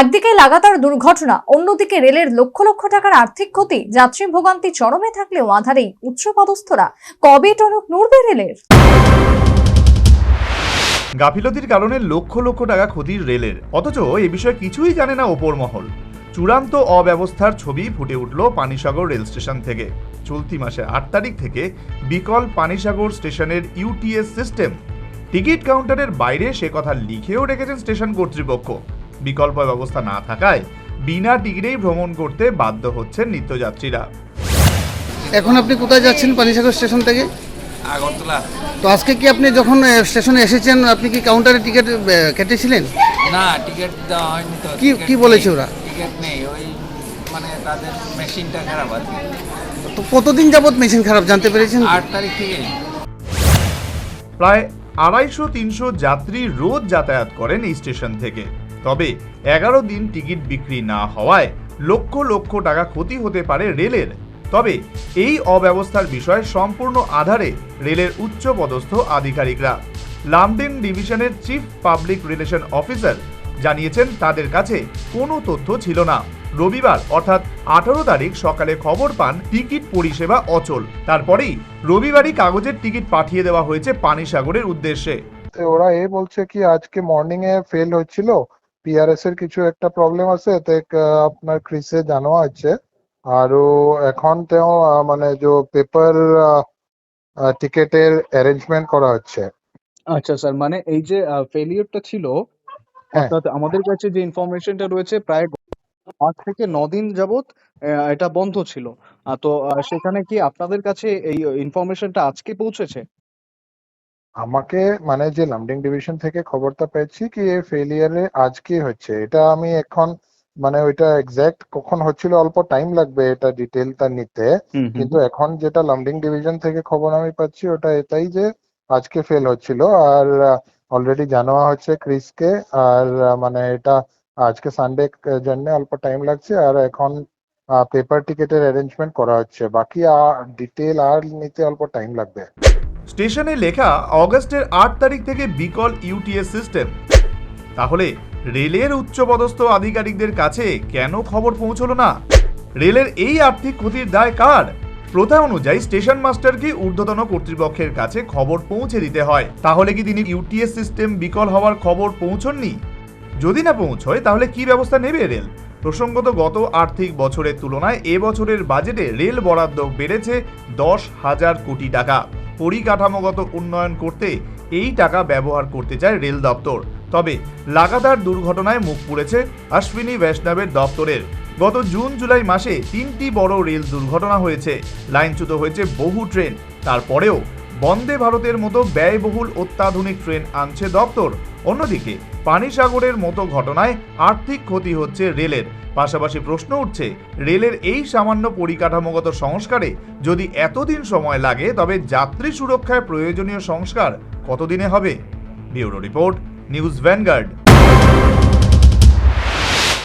একদিকে লাগাতার দুর্ঘটনা, অন্যদিকে রেলের লক্ষ লক্ষ টাকার আর্থিক ক্ষতি, যাত্রী ভোগান্তি চরমে থাকলেও আধারেই উচ্চপদস্থরা। কবে টনক নড়বে রেলের? গাফিলতির কারণে লক্ষ লক্ষ টাকা ক্ষতির রেলের। অথচ এ বিষয়ে কিছুই জানে না ওপর মহল চূড়ান্ত অব্যবস্থার ছবি ফুটে উঠল পানিসাগর রেল স্টেশন থেকে। চলতি মাসে আট তারিখ থেকে বিকল পানিসাগর স্টেশনের ইউটিএস সিস্টেম। টিকিট কাউন্টারের বাইরে সে কথা লিখেও রেখেছেন স্টেশন কর্তৃপক্ষ। বিকল্প ব্যবস্থা না থাকায় বিনা টিকিটেই ভ্রমণ করতে বাধ্য হচ্ছেন নিত্যযাত্রীরা। এখন আপনি কোথায় যাচ্ছেন? পানিসাগর স্টেশন থেকে? আগরতলা। তো আজকে কি আপনি যখন স্টেশনে এসেছেন আপনি কি কাউন্টারে টিকিট কেটেছিলেন? না টিকিট দেওয়া হয়নি তো। কি- কি বলেছে ওরা? টিকিট নেই ওই মানে তাদের মেশিনটা খারাপ কি। তো কতদিন যাবত মেশিন খারাপ জানতে পেরেছেন আট তারিখ থেকে। প্রায় আড়াইশো তিনশো যাত্রী রোজ যাতায়াত করেন এই স্টেশন থেকে। তবে এগারো দিন টিকিট বিক্রি না হওয়ায় লক্ষ লক্ষ টাকা ক্ষতি হতে পারে রেলের। তবে এই অব্যবস্থার বিষয়ে সম্পূর্ণ আধারে রেলের উচ্চ পদস্থ আধিকারিকরা। লামডিন ডিভিশনের চিফ পাবলিক রিলেশন অফিসার জানিয়েছেন, তাদের কাছে কোনো তথ্য ছিল না। রবিবার অর্থাৎ আঠারো তারিখ সকালে খবর পান টিকিট পরিষেবা অচল। তারপরেই রবিবারই কাগজের টিকিট পাঠিয়ে দেওয়া হয়েছে পানিসাগরের উদ্দেশ্যে। ওরা এ বলছে কি, আজকে মর্নিং এ ফেল হচ্ছিল পিআরএস এর কিছু একটা প্রবলেম আছে তো এক, আহ, আপনার ক্রিসে জানোয়া আছে। আর এখন তেও মানে যে পেপার টিকেটের অ্যারেঞ্জমেন্ট করা হচ্ছে। আচ্ছা স্যার মানে এই যে ফেলিওরটা ছিল হ্যাঁ। অর্থাৎ আমাদের কাছে যে ইনফরমেশনটা রয়েছে প্রায় আট থেকে ন দিন যাবত এটা বন্ধ ছিল। তো সেখানে কি আপনাদের কাছে এই ইনফরমেশনটা আজকে পৌঁছেছে? আমাকে মানে যে লামডিং ডিভিশন থেকে খবরটা পেয়েছি কি এই ফেলিয়ারে আজকে হচ্ছে। এটা আমি এখন মানে ওইটা এক্সাক্ট কখন হচ্ছিল অল্প টাইম লাগবে এটা ডিটেলটা নিতে। কিন্তু এখন যেটা লামডিং ডিভিশন থেকে খবর আমি পাচ্ছি ওটা এটাই যে আজকে ফেল হচ্ছিল। আর অলরেডি জানাওয়া হচ্ছে ক্রিসকে আর মানে এটা আজকে সানডে জন্য অল্প টাইম লাগছে। আর এখন পেপার টিকেটের অ্যারেঞ্জমেন্ট করা হচ্ছে। বাকি আর ডিটেল আর নিতে অল্প টাইম লাগবে। স্টেশনে লেখা অগস্টের আট তারিখ থেকে বিকল ইউটিএস সিস্টেম। তাহলে রেলের উচ্চপদস্থ আধিকারিকদের কাছে কেন খবর পৌঁছলো না? রেলের এই আর্থিক ক্ষতির দায় কার? প্রথা অনুযায়ী স্টেশন মাস্টারকে ঊর্ধ্বতন কর্তৃপক্ষের কাছে খবর পৌঁছে দিতে হয়। তাহলে কি তিনি ইউটিএস সিস্টেম বিকল হওয়ার খবর পৌঁছননি? যদি না পৌঁছয়, তাহলে কি ব্যবস্থা নেবে রেল? প্রসঙ্গত গত আর্থিক বছরের তুলনায় এ বছরের বাজেটে রেল বরাদ্দ বেড়েছে দশ হাজার কোটি টাকা। পরিকাঠামোগত উন্নয়ন করতে এই টাকা ব্যবহার করতে চায় রেল দপ্তর। তবে লাগাতার দুর্ঘটনায় মুখ পুড়েছে অশ্বিনী বৈষ্ণবের দপ্তরের। গত জুন জুলাই মাসে তিনটি বড় রেল দুর্ঘটনা হয়েছে। লাইনচ্যুত হয়েছে বহু ট্রেন। তারপরেও বন্দে ভারতের মতো ব্যয়বহুল অত্যাধুনিক ট্রেন আনছে দপ্তর। অন্যদিকে, পানিসাগরের মতো ঘটনায় আর্থিক ক্ষতি হচ্ছে রেলের। পাশাপাশি প্রশ্ন উঠছে, রেলের এই সামান্য পরিকাঠামোগত সংস্কারে যদি এতদিন সময় লাগে, তবে যাত্রী সুরক্ষায় প্রয়োজনীয় সংস্কার কতদিনে হবে? Bureau report, news Vanguard.